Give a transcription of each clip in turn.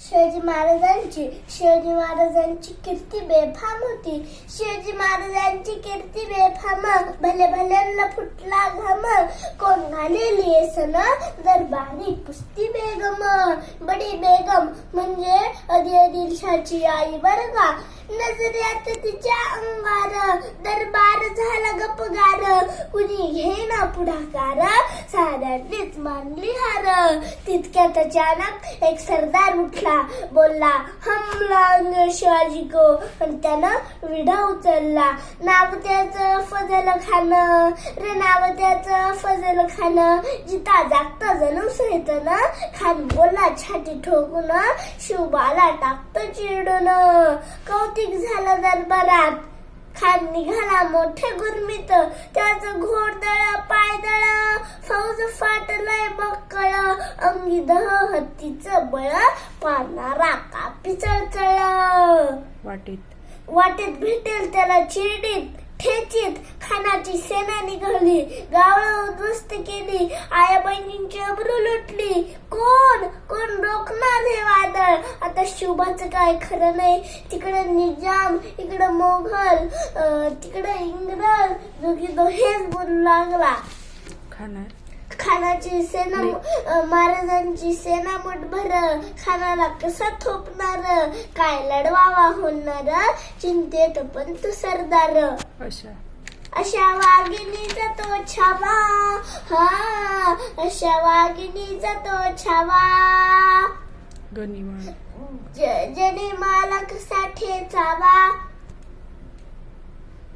शिवाजी महाराजांची शिवाजी महाराजांची कीर्ती बेफाम होती. शिवाजी महाराजांची कीर्ती बेफाम भले भल्यांना फुटला घाम कोण घालेली सन दरबारी कुस्ती बेगम. बडी बेगम म्हणजे अधी आदिलशाची आई बरं का? नजऱ्यात तिच्या अंगार दरबार झाला गपगार कुणी घेणा पुढाकार? साऱ्यांनीच मानली हार. तितक्यात अचानक एक सरदार उठला. बोलला हमला शिवाजी को पण त्यानं विडा उचलला. नाव त्याचं फजल खान. रे नाव त्याचं फजल खान. जिता जागता जणू सहित ना खान बोला छाती ठोकून शिवबाला टाकतं चिडून कौतिक झालं दरबारात खान निघाला. मोठ्या गुरमीत त्याचं घोडदळ पायदळ फौज फाटलंय बक्कळ. अंगी दह हत्तीचं बळ पारणारा कापी चळचळ वाटेत. वाटेत भेटेल त्याला चिरडीत. ठेचीत. खानाची सेना निघाली. गावळ उद्ध्वस्त केली. आया बहिणींची अब्रू लुटली कोण? कोण रोखणार हे वादळ? आता शुभाचं काय खरं नाही. तिकडे निजाम इकडे मोघल अं, तिकडे इंग्रज. दोघी हेच बोलू लागला. खाना खानाची सेना महाराजांची सेना मुठभर खानाला कसा थोपणार? काय लढवावा होणार? चिंतेत पण तू सरदार. अशा. अशा वाघिणीचा तो छावा. हा अशा वाघिणीचा तो छावा. जने मला कसा ठेचावा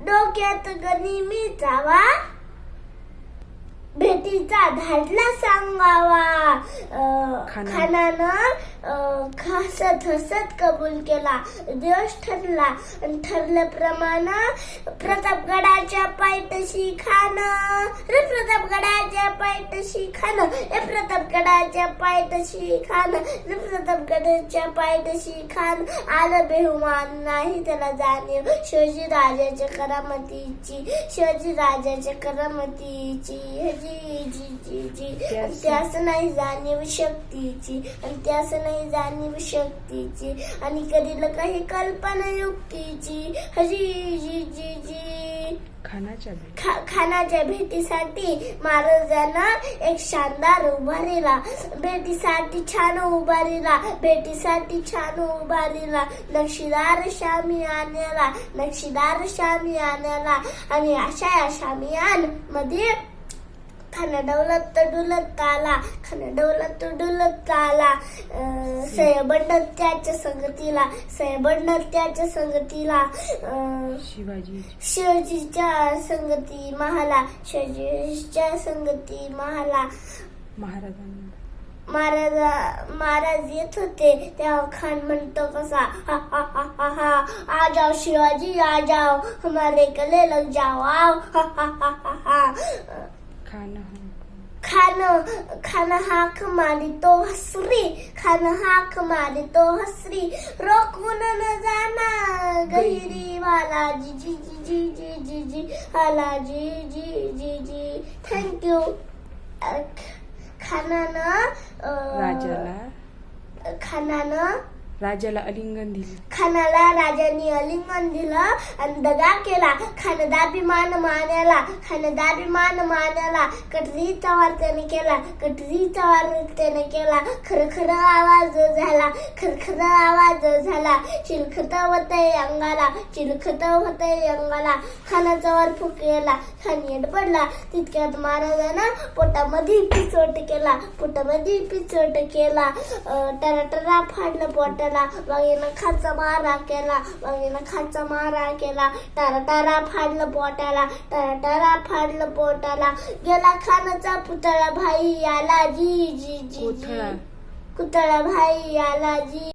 डोक्यात गनिमी चावा भेटीचा धाडला सांगावा. खानानं अं, हसत हसत कबूल केला. दिवस ठरला. आणि ठरल्याप्रमाणे प्रतापगडाच्या पायथ्याशी खान रे प्रतापगडाच्या पायथ्याशी खान रे प्रतापगडाच्या पायथ्याशी खान रे प्रतापगडाच्या पायथ्याशी खान आलं बेहुमान नाही त्याला जाणीव. शिवाजी राजाच्या करामतीची. शिवाजी राजाच्या करामतीची. जी त्यास- नाही जाणीव शक्तीची आणि त्यास नाही जाणीव शक्तीची. आणि कधीला काही कल्पना युक्तीची. हजी जी जी जी. खानाच्या खा खानाच्या भेटीसाठी महाराजांना एक शानदार उभारीला भेटीसाठी छान उभारीला भेटीसाठी छान उभारीला नक्षीदार शामी आण्याला नक्षीदार शामी आण्याला. आणि अशा या शामियानमध्ये खाना डौलत डुलत आला खाना डौलत डुलत आला अं, सयबंड त्याच्या संगतीला सयबंड त्याच्या संगतीला. शिवाजीच्या संगती महाला शिवाजीच्या संगती महाला. महाराजांना. महाराज महाराज येत होते तेव्हा खान म्हणतो कसा हा हा हा हा हा आ जाओ शिवाजी आ जाओ हमारे गले लग जाओ आओ. हा हा हा हा हा. खान खान हाक मारी तो हसरी. खान हाक मारी तो हसरी. रोखून न जाना गहिरी वाला जी जी जी जी जी जी. जी वाला जी. जी जी जी थँक्यू खानानं राजाला. खानानं राजाला अलिंगन दिले. खानाला राजाने अलिंगन दिलं आणि दगा केला. खानदाभिमान मानाला खानदाभिमान मानाला कटरीचा वार त्याने केला कटरीचा वार त्याने केला. खरखर आवाज झाला खरखर आवाज झाला. चिलखत होतय अंगाला चिलखत होतय अंगाला. खानाचा वार फुकेला खान येड पडला. तितक्यात महाराजानं पोटामध्ये पिचोट केला पोटामध्ये पिचोट केला. टराटरा फाडलं पोटाला वाघेनं खाचा मारा केला वाघेनं खाचा मारा केला. टारा टारा फाडलं पोटाला टारा टारा फाडलं पोटाला. गेला खानाचा पुतळा भाई आला जी जी जी पुतळा भाई आला जी